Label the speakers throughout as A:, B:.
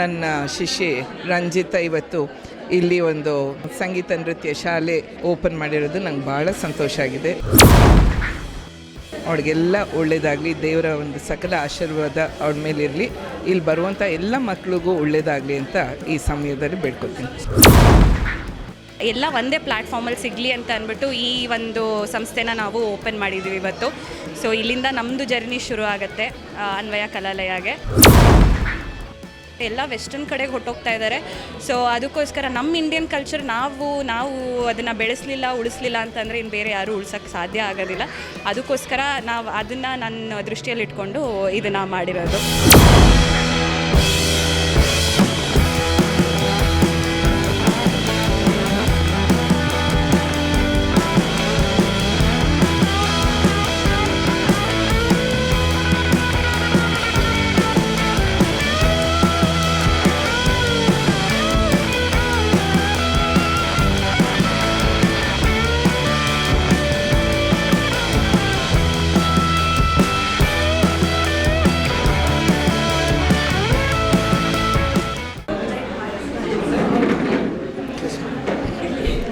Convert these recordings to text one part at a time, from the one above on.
A: ನನ್ನ ಶಿಷ್ಯೆ ರಂಜಿತ ಇವತ್ತು ಇಲ್ಲಿ ಒಂದು ಸಂಗೀತ ನೃತ್ಯ ಶಾಲೆ ಓಪನ್ ಮಾಡಿರೋದು ನಂಗೆ ಭಾಳ ಸಂತೋಷ ಆಗಿದೆ. ಅವಳಿಗೆಲ್ಲ ಒಳ್ಳೆಯದಾಗಲಿ ದೇವರ ಒಂದು ಸಕಲ ಆಶೀರ್ವಾದ ಅವಳ ಮೇಲೆ ಇರಲಿ. ಇಲ್ಲಿ ಬರುವಂಥ ಎಲ್ಲ ಮಕ್ಕಳಿಗೂ ಒಳ್ಳೆಯದಾಗಲಿ ಅಂತ ಈ ಸಮಯದಲ್ಲಿ ಬೇಡ್ಕೊತೀನಿ.
B: ಎಲ್ಲ ಒಂದೇ ಪ್ಲ್ಯಾಟ್ಫಾರ್ಮಲ್ಲಿ ಸಿಗಲಿ ಅಂತ ಅಂದ್ಬಿಟ್ಟು ಈ ಒಂದು ಸಂಸ್ಥೆನ ನಾವು ಓಪನ್ ಮಾಡಿದ್ದೀವಿ ಇವತ್ತು. ಸೊ ಇಲ್ಲಿಂದ ನಮ್ಮದು ಜರ್ನಿ ಶುರು ಆಗುತ್ತೆ ಅನ್ವಯ ಕಲಾಲಯಗೆ. ಎಲ್ಲ ವೆಸ್ಟರ್ನ್ ಕಡೆಗೆ ಹೊಟ್ಟೋಗ್ತಾ ಇದ್ದಾರೆ ಸೊ ಅದಕ್ಕೋಸ್ಕರ ನಮ್ಮ ಇಂಡಿಯನ್ ಕಲ್ಚರ್ ನಾವು ನಾವು ಅದನ್ನು ಬೆಳೆಸಲಿಲ್ಲ, ಉಳಿಸ್ಲಿಲ್ಲ ಅಂತಂದರೆ ಇನ್ನು ಬೇರೆ ಯಾರೂ ಉಳ್ಸೋಕ್ಕೆ ಸಾಧ್ಯ ಆಗೋದಿಲ್ಲ. ಅದಕ್ಕೋಸ್ಕರ ನಾವು ಅದನ್ನು ನನ್ನ ದೃಷ್ಟಿಯಲ್ಲಿ ಇಟ್ಕೊಂಡು ಇದನ್ನು ಮಾಡಿರೋದು.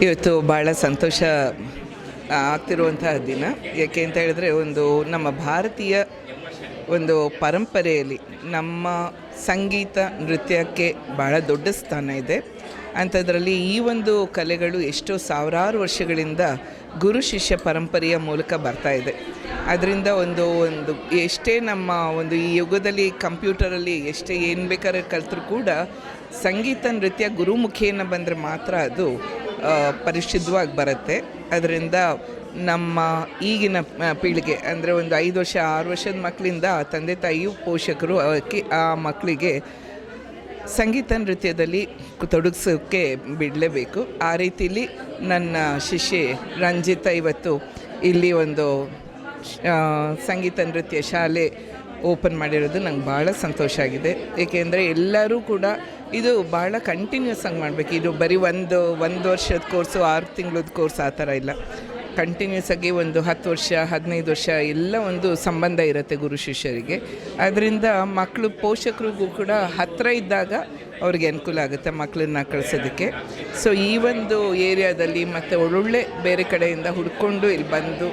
A: ಇವತ್ತು ಭಾಳ ಸಂತೋಷ ಆಗ್ತಿರುವಂತಹ ದಿನ. ಯಾಕೆ ಅಂತ ಹೇಳಿದ್ರೆ ಒಂದು ನಮ್ಮ ಭಾರತೀಯ ಒಂದು ಪರಂಪರೆಯಲ್ಲಿ ನಮ್ಮ ಸಂಗೀತ ನೃತ್ಯಕ್ಕೆ ಭಾಳ ದೊಡ್ಡ ಸ್ಥಾನ ಇದೆ. ಅಂಥದ್ರಲ್ಲಿ ಈ ಒಂದು ಕಲೆಗಳು ಎಷ್ಟೋ ಸಾವಿರಾರು ವರ್ಷಗಳಿಂದ ಗುರು ಶಿಷ್ಯ ಪರಂಪರೆಯ ಮೂಲಕ ಬರ್ತಾ ಇದೆ. ಅದರಿಂದ ಒಂದು ಒಂದು ಎಷ್ಟೇ ನಮ್ಮ ಒಂದು ಈ ಯುಗದಲ್ಲಿ ಕಂಪ್ಯೂಟರಲ್ಲಿ ಎಷ್ಟೇ ಏನು ಬೇಕಾದ್ರೆ ಕಲಿತರೂ ಕೂಡ ಸಂಗೀತ ನೃತ್ಯ ಗುರುಮುಖಿಯನ್ನು ಬಂದರೆ ಮಾತ್ರ ಅದು ಪರಿಶುದ್ಧವಾಗಿ ಬರುತ್ತೆ. ಅದರಿಂದ ನಮ್ಮ ಈಗಿನ ಪೀಳಿಗೆ, ಅಂದರೆ ಒಂದು ಐದು ವರ್ಷ, ಆರು ವರ್ಷದ ಮಕ್ಕಳಿಂದ ತಂದೆ ತಾಯಿಯು ಪೋಷಕರು, ಅವಕ್ಕೆ ಆ ಮಕ್ಕಳಿಗೆ ಸಂಗೀತ ನೃತ್ಯದಲ್ಲಿ ತೊಡಗಿಸೋಕ್ಕೆ ಬಿಡಲೇಬೇಕು. ಆ ರೀತಿಯಲ್ಲಿ ನನ್ನ ಶಿಷ್ಯೆ ರಂಜಿತ ಇವತ್ತು ಇಲ್ಲಿ ಒಂದು ಸಂಗೀತ ನೃತ್ಯ ಶಾಲೆ ಓಪನ್ ಮಾಡಿರೋದು ನಂಗೆ ಭಾಳ ಸಂತೋಷ ಆಗಿದೆ. ಏಕೆಂದರೆ ಎಲ್ಲರೂ ಕೂಡ ಇದು ಭಾಳ ಕಂಟಿನ್ಯೂಸ್ ಆಗಿ ಮಾಡಬೇಕು. ಇದು ಬರೀ ಒಂದು ಒಂದು ವರ್ಷದ ಕೋರ್ಸು ಆರು ತಿಂಗಳದ ಕೋರ್ಸ್ ಆ ಥರ ಇಲ್ಲ. ಕಂಟಿನ್ಯೂಸ್ ಆಗಿ ಒಂದು ಹತ್ತು ವರ್ಷ, ಹದಿನೈದು ವರ್ಷ ಎಲ್ಲ ಒಂದು ಸಂಬಂಧ ಇರುತ್ತೆ ಗುರು ಶಿಷ್ಯರಿಗೆ. ಅದರಿಂದ ಮಕ್ಕಳು ಪೋಷಕರಿಗೂ ಕೂಡ ಹತ್ತಿರ ಇದ್ದಾಗ ಅವ್ರಿಗೆ ಅನುಕೂಲ ಆಗುತ್ತೆ ಮಕ್ಕಳನ್ನ ಕಳಿಸೋದಕ್ಕೆ. ಸೊ ಈ ಒಂದು ಏರಿಯಾದಲ್ಲಿ ಮತ್ತು ಒಳ್ಳೊಳ್ಳೆ ಬೇರೆ ಕಡೆಯಿಂದ ಹುಡ್ಕೊಂಡು ಇಲ್ಲಿ ಬಂದು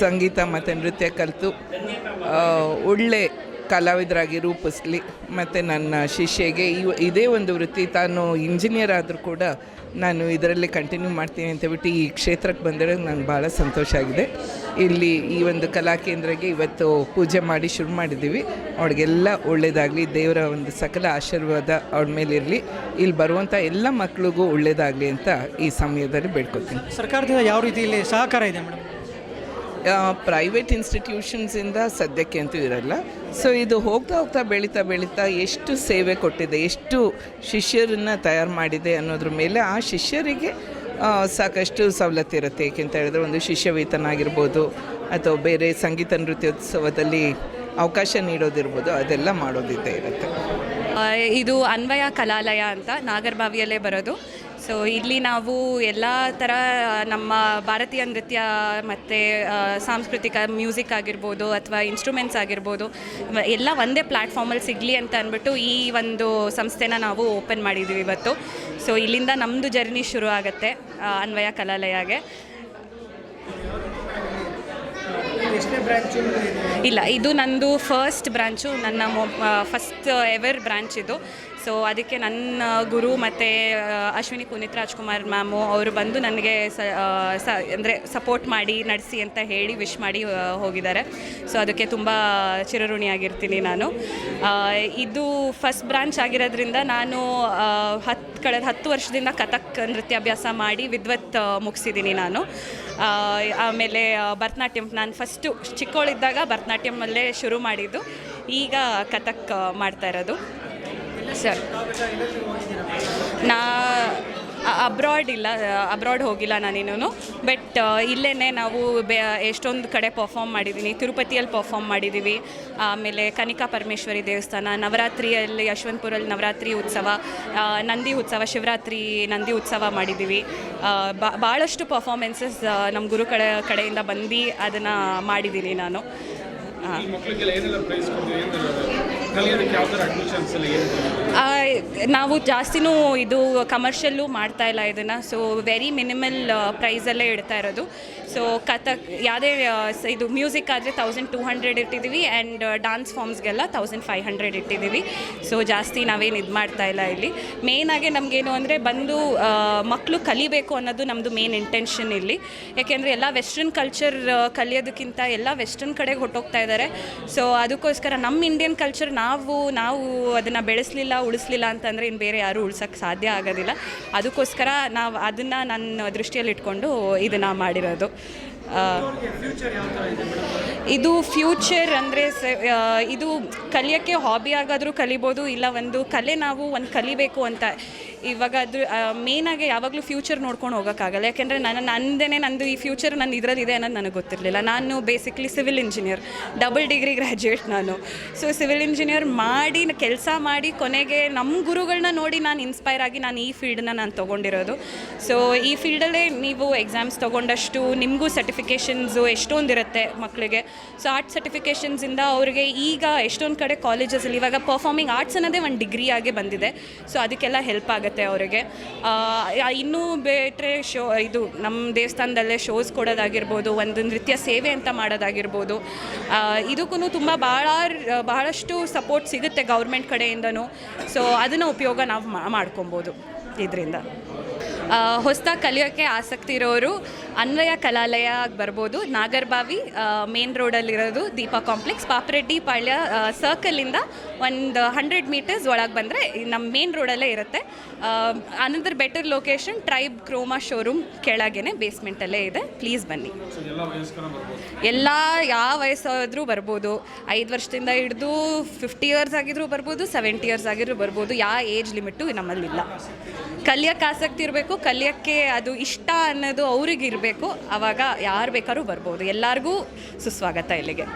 A: ಸಂಗೀತ ಮತ್ತು ನೃತ್ಯ ಕಲಿತು ಒಳ್ಳೆ ಕಲಾವಿದರಾಗಿ ರೂಪಿಸ್ಲಿ, ಮತ್ತು ನನ್ನ ಶಿಷ್ಯಗೆ ಇವ, ಇದೇ ಒಂದು ವೃತ್ತಿ, ತಾನು ಇಂಜಿನಿಯರ್ ಆದರೂ ಕೂಡ ನಾನು ಇದರಲ್ಲಿ ಕಂಟಿನ್ಯೂ ಮಾಡ್ತೀನಿ ಅಂತ ಹೇಳ್ಬಿಟ್ಟು ಈ ಕ್ಷೇತ್ರಕ್ಕೆ ಬಂದರೆ ನಂಗೆ ಭಾಳ ಸಂತೋಷ ಆಗಿದೆ. ಇಲ್ಲಿ ಈ ಒಂದು ಕಲಾ ಕೇಂದ್ರಕ್ಕೆ ಇವತ್ತು ಪೂಜೆ ಮಾಡಿ ಶುರು ಮಾಡಿದ್ದೀವಿ. ಅವಳಿಗೆಲ್ಲ ಒಳ್ಳೆಯದಾಗಲಿ ದೇವರ ಒಂದು ಸಕಲ ಆಶೀರ್ವಾದ ಅವಳ ಮೇಲೆ ಇರಲಿ. ಇಲ್ಲಿ ಬರುವಂಥ ಎಲ್ಲ ಮಕ್ಕಳಿಗೂ ಒಳ್ಳೆಯದಾಗಲಿ ಅಂತ ಈ ಸಮಯದಲ್ಲಿ ಬೇಡ್ಕೊತೀನಿ.
C: ಸರ್ಕಾರದಿಂದ ಯಾವ ರೀತಿ ಇಲ್ಲಿ ಸಹಕಾರ ಇದೆ ಮೇಡಮ್?
A: ಪ್ರೈವೇಟ್ ಇನ್ಸ್ಟಿಟ್ಯೂಷನ್ಸಿಂದ ಸದ್ಯಕ್ಕೆ ಅಂತೂ ಇರಲ್ಲ. ಸೊ ಇದು ಹೋಗ್ತಾ ಹೋಗ್ತಾ ಬೆಳೀತಾ ಬೆಳೀತಾ ಎಷ್ಟು ಸೇವೆ ಕೊಟ್ಟಿದೆ, ಎಷ್ಟು ಶಿಷ್ಯರನ್ನು ತಯಾರು ಮಾಡಿದೆ ಅನ್ನೋದ್ರ ಮೇಲೆ ಆ ಶಿಷ್ಯರಿಗೆ ಸಾಕಷ್ಟು ಸವಲತ್ತು ಇರುತ್ತೆ. ಏಕೆಂತ ಹೇಳಿದ್ರೆ ಒಂದು ಶಿಷ್ಯ ವೇತನ ಆಗಿರ್ಬೋದು ಅಥವಾ ಬೇರೆ ಸಂಗೀತ ನೃತ್ಯೋತ್ಸವದಲ್ಲಿ ಅವಕಾಶ ನೀಡೋದಿರ್ಬೋದು, ಅದೆಲ್ಲ ಮಾಡೋದಿದ್ದೇ ಇರುತ್ತೆ.
B: ಇದು ಅನ್ವಯ ಕಲಾಲಯ ಅಂತ ನಾಗರಬಾವಿಯಲ್ಲೇ ಬರೋದು. ಸೊ ಇಲ್ಲಿ ನಾವು ಎಲ್ಲ ಥರ ನಮ್ಮ ಭಾರತೀಯ ನೃತ್ಯ ಮತ್ತು ಸಾಂಸ್ಕೃತಿಕ ಮ್ಯೂಸಿಕ್ ಆಗಿರ್ಬೋದು ಅಥವಾ ಇನ್ಸ್ಟ್ರೂಮೆಂಟ್ಸ್ ಆಗಿರ್ಬೋದು, ಎಲ್ಲ ಒಂದೇ ಪ್ಲ್ಯಾಟ್ಫಾರ್ಮಲ್ಲಿ ಸಿಗಲಿ ಅಂತ ಅಂದ್ಬಿಟ್ಟು ಈ ಒಂದು ಸಂಸ್ಥೆನ ನಾವು ಓಪನ್ ಮಾಡಿದ್ದೀವಿ ಇವತ್ತು. ಸೊ ಇಲ್ಲಿಂದ ನಮ್ಮದು ಜರ್ನಿ ಶುರು ಆಗುತ್ತೆ ಅನ್ವಯ ಕಲಾಲಯಗೆ. ಇಲ್ಲ, ಇದು ನಂದು ಫಸ್ಟ್ ಬ್ರಾಂಚು ನನ್ನ ಮೊ ಫಸ್ಟ್ ಎವರ್ ಬ್ರಾಂಚ್ ಇದು. ಸೊ ಅದಕ್ಕೆ ನನ್ನ ಗುರು ಮತ್ತು ಅಶ್ವಿನಿ ಪುನೀತ್ ರಾಜ್ಕುಮಾರ್ ಮ್ಯಾಮು ಅವರು ಬಂದು ನನಗೆ ಸ ಅಂದರೆ ಸಪೋರ್ಟ್ ಮಾಡಿ, ನಡೆಸಿ ಅಂತ ಹೇಳಿ ವಿಶ್ ಮಾಡಿ ಹೋಗಿದ್ದಾರೆ. ಸೊ ಅದಕ್ಕೆ ತುಂಬ ಚಿರಋಣಿಯಾಗಿರ್ತೀನಿ ನಾನು. ಇದು ಫಸ್ಟ್ ಬ್ರಾಂಚ್ ಆಗಿರೋದ್ರಿಂದ ನಾನು ಹತ್ತು ಕಳೆದ ಹತ್ತು ವರ್ಷದಿಂದ ಕಥಕ್ ನೃತ್ಯಾಭ್ಯಾಸ ಮಾಡಿ ವಿದ್ವತ್ ಮುಗಿಸಿದ್ದೀನಿ ನಾನು. ಆಮೇಲೆ ಭರತನಾಟ್ಯಂ, ನಾನು ಫಸ್ಟು ಚಿಕ್ಕವಳಿದ್ದಾಗ ಭರತನಾಟ್ಯಮಲ್ಲೇ ಶುರು ಮಾಡಿದ್ದು. ಈಗ ಕಥಕ್ ಮಾಡ್ತಾ ಇರೋದು. ಸರ್, ನಾ ಅಬ್ರಾಡ್ ಇಲ್ಲ ಅಬ್ರಾಡ್ ಹೋಗಿಲ್ಲ ನಾನಿನ್ನೂ ಬಟ್ ಇಲ್ಲೇ ನಾವು ಬೆ, ಎಷ್ಟೊಂದು ಕಡೆ ಪರ್ಫಾಮ್ ಮಾಡಿದ್ದೀನಿ ತಿರುಪತಿಯಲ್ಲಿ ಪರ್ಫಾಮ್ ಮಾಡಿದ್ದೀವಿ ಆಮೇಲೆ ಕನಿಕಾ ಪರಮೇಶ್ವರಿ ದೇವಸ್ಥಾನ, ನವರಾತ್ರಿಯಲ್ಲಿ ಯಶವಂತಪುರಲ್ಲಿ ನವರಾತ್ರಿ ಉತ್ಸವ ನಂದಿ ಉತ್ಸವ, ಶಿವರಾತ್ರಿ ನಂದಿ ಉತ್ಸವ ಮಾಡಿದ್ದೀವಿ ಭಾಳಷ್ಟು ಪರ್ಫಾಮೆನ್ಸಸ್ ನಮ್ಮ ಗುರು ಕಡೆ, ಕಡೆಯಿಂದ ಬಂದು ಅದನ್ನು ಮಾಡಿದ್ದೀನಿ ನಾನು. ಹಾಂ ನಾವು ಜಾಸ್ತಿನೂ ಇದು ಕಮರ್ಷಿಯಲ್ಲು ಮಾಡ್ತಾ ಇಲ್ಲ ಇದನ್ನು. ಸೊ ವೆರಿ ಮಿನಿಮಲ್ ಪ್ರೈಸಲ್ಲೇ ಇಡ್ತಾ ಇರೋದು. ಸೊ ಕಥಕ್, ಯಾವುದೇ ಇದು ಮ್ಯೂಸಿಕ್ ಆದರೆ ತೌಸಂಡ್ ಟೂ ಹಂಡ್ರೆಡ್ ಇಟ್ಟಿದ್ದೀವಿ ಆ್ಯಂಡ್ ಡಾನ್ಸ್ ಫಾರ್ಮ್ಸ್ಗೆಲ್ಲ ತೌಸಂಡ್ ಫೈವ್ ಹಂಡ್ರೆಡ್ ಇಟ್ಟಿದ್ದೀವಿ ಸೊ ಜಾಸ್ತಿ ನಾವೇನು ಇದು ಮಾಡ್ತಾ ಇಲ್ಲ ಇಲ್ಲಿ. ಮೇಯ್ನಾಗಿ ನಮಗೇನು ಅಂದರೆ ಬಂದು ಮಕ್ಕಳು ಕಲಿಬೇಕು ಅನ್ನೋದು ನಮ್ಮದು ಮೇನ್ ಇಂಟೆನ್ಷನ್ ಇಲ್ಲಿ. ಯಾಕೆಂದರೆ ಎಲ್ಲ ವೆಸ್ಟರ್ನ್ ಕಲ್ಚರ್ ಕಲಿಯೋದಕ್ಕಿಂತ ಎಲ್ಲ ವೆಸ್ಟರ್ನ್ ಕಡೆಗೆ ಹೊಟ್ಟೋಗ್ತಾ ಇದ್ದಾರೆ ಸೊ ಅದಕ್ಕೋಸ್ಕರ ನಮ್ಮ ಇಂಡಿಯನ್ ಕಲ್ಚರ್ ನಾವು ನಾವು ಅದನ್ನು ಬೆಳೆಸಲಿಲ್ಲ, ಉಳಿಸ್ಲಿಲ್ಲ ಅಂತಂದರೆ ಇನ್ನು ಬೇರೆ ಯಾರೂ ಉಳ್ಸೋಕ್ಕೆ ಸಾಧ್ಯ ಆಗೋದಿಲ್ಲ. ಅದಕ್ಕೋಸ್ಕರ ನಾವು ಅದನ್ನು ನನ್ನ ದೃಷ್ಟಿಯಲ್ಲಿ ಇಟ್ಕೊಂಡು ಇದನ್ನು ಮಾಡಿರೋದು. ಇದು ಫ್ಯೂಚರ್ ಅಂದರೆ ಇದು ಕಲಿಯೋಕ್ಕೆ ಹಾಬಿ ಆಗಾದರೂ ಕಲಿಬೋದು, ಇಲ್ಲ ಒಂದು ಕಲೆ ನಾವು ಒಂದು ಕಲಿಬೇಕು ಅಂತ. ಇವಾಗ ಅದು ಮೇಯ್ನಾಗಿ ಯಾವಾಗಲೂ ಫ್ಯೂಚರ್ ನೋಡ್ಕೊಂಡು ಹೋಗೋಕ್ಕಾಗಲ್ಲ. ಯಾಕೆಂದರೆ ನನ್ನ, ನಂದೇನೆ ನಂದು ಈ ಫ್ಯೂಚರ್ ನನ್ನ ಇದರಲ್ಲಿದೆ ಅನ್ನೋದು ನನಗೆ ಗೊತ್ತಿರಲಿಲ್ಲ. ನಾನು basically civil engineer double degree graduate ನಾನು. ಸೊ ಸಿವಿಲ್ ಇಂಜಿನಿಯರ್ ಮಾಡಿ, ಕೆಲಸ ಮಾಡಿ, ಕೊನೆಗೆ ನಮ್ಮ ಗುರುಗಳನ್ನ ನೋಡಿ ನಾನು ಇನ್ಸ್ಪೈರ್ ಆಗಿ ನಾನು ಈ ಫೀಲ್ಡನ್ನ ನಾನು ತೊಗೊಂಡಿರೋದು. ಸೊ ಈ ಫೀಲ್ಡಲ್ಲೇ ನೀವು ಎಕ್ಸಾಮ್ಸ್ ತೊಗೊಂಡಷ್ಟು ನಿಮಗೂ ಸರ್ಟಿಫಿಕೇಷನ್ಸು ಎಷ್ಟೊಂದಿರುತ್ತೆ ಮಕ್ಕಳಿಗೆ ಸೊ ಆರ್ಟ್ ಸರ್ಟಿಫಿಕೇಷನ್ಸಿಂದ ಅವರಿಗೆ ಈಗ ಎಷ್ಟೊಂದು ಕಡೆ ಕಾಲೇಜಸಲ್ಲಿ ಇವಾಗ ಪರ್ಫಾರ್ಮಿಂಗ್ ಆರ್ಟ್ಸ್ ಅನ್ನೋದೇ ಒಂದು ಡಿಗ್ರಿ ಆಗಿ ಬಂದಿದೆ. ಸೊ ಅದಕ್ಕೆಲ್ಲ ಹೆಲ್ಪ್ ಆಗುತ್ತೆ. ಅವರಿಗೆ. ಇನ್ನೂ ಬೇಟ್ರೆ ಶೋ, ಇದು ನಮ್ಮ ದೇವಸ್ಥಾನದಲ್ಲೇ ಶೋಸ್ ಕೊಡೋದಾಗಿರ್ಬೋದು, ಒಂದು ನೃತ್ಯ ಸೇವೆ ಅಂತ ಮಾಡೋದಾಗಿರ್ಬೋದು. ಇದಕ್ಕೂ ತುಂಬ ಭಾಳ ಬಹಳಷ್ಟು ಸಪೋರ್ಟ್ ಸಿಗುತ್ತೆ ಗೌರ್ಮೆಂಟ್ ಕಡೆಯಿಂದನೂ. ಸೊ ಅದನ್ನು ಉಪಯೋಗ ನಾವು ಮಾಡ್ಕೊಬೋದು ಇದರಿಂದ. ಹೊಸದಾಗಿ ಕಲಿಯೋಕ್ಕೆ ಆಸಕ್ತಿ ಇರೋರು ಅನ್ವಯ ಕಲಾಲಯ ಬರ್ಬೋದು. ನಾಗರ್ಬಾವಿ ಮೇನ್ ರೋಡಲ್ಲಿರೋದು ದೀಪಾ ಕಾಂಪ್ಲೆಕ್ಸ್ ಪಾಪರೆಡ್ಡಿ ಪಾಳ್ಯ ಸರ್ಕಲಿಂದ ಒಂದು ಹಂಡ್ರೆಡ್ ಮೀಟರ್ಸ್ ಒಳಗೆ ಬಂದರೆ ನಮ್ಮ ಮೇನ್ ರೋಡಲ್ಲೇ ಇರುತ್ತೆ. ಅನಂತರ ಬೆಟರ್ ಲೊಕೇಶನ್ ಟ್ರೈಬ್ ಕ್ರೋಮಾ ಶೋರೂಮ್ ಕೆಳಗೇನೆ ಬೇಸ್ಮೆಂಟಲ್ಲೇ ಇದೆ. ಪ್ಲೀಸ್ ಬನ್ನಿ. ಎಲ್ಲ ಯಾವ ವಯಸ್ಸಾದರೂ ಬರ್ಬೋದು. ಐದು ವರ್ಷದಿಂದ ಹಿಡಿದು ಫಿಫ್ಟಿ ಇಯರ್ಸ್ ಆಗಿದ್ರು ಬರ್ಬೋದು ಸೆವೆಂಟಿ ಇಯರ್ಸ್ ಆಗಿದ್ರು ಬರ್ಬೋದು. ಯಾವ ಏಜ್ ಲಿಮಿಟು ನಮ್ಮಲ್ಲಿಲ್ಲ. ಕಲಿಯೋಕ್ಕೆ ಆಸಕ್ತಿ ಇರಬೇಕು. ಕಲಿಯೋಕ್ಕೆ ಅದು ಇಷ್ಟ ಅನ್ನೋದು ಅವ್ರಿಗೆ ಇರಬೇಕು ಆವಾಗ ಯಾರು ಬೇಕಾದ್ರೂ ಬರ್ಬೋದು. ಎಲ್ಲರಿಗೂ ಸುಸ್ವಾಗತ ಇಲ್ಲಿಗೆ.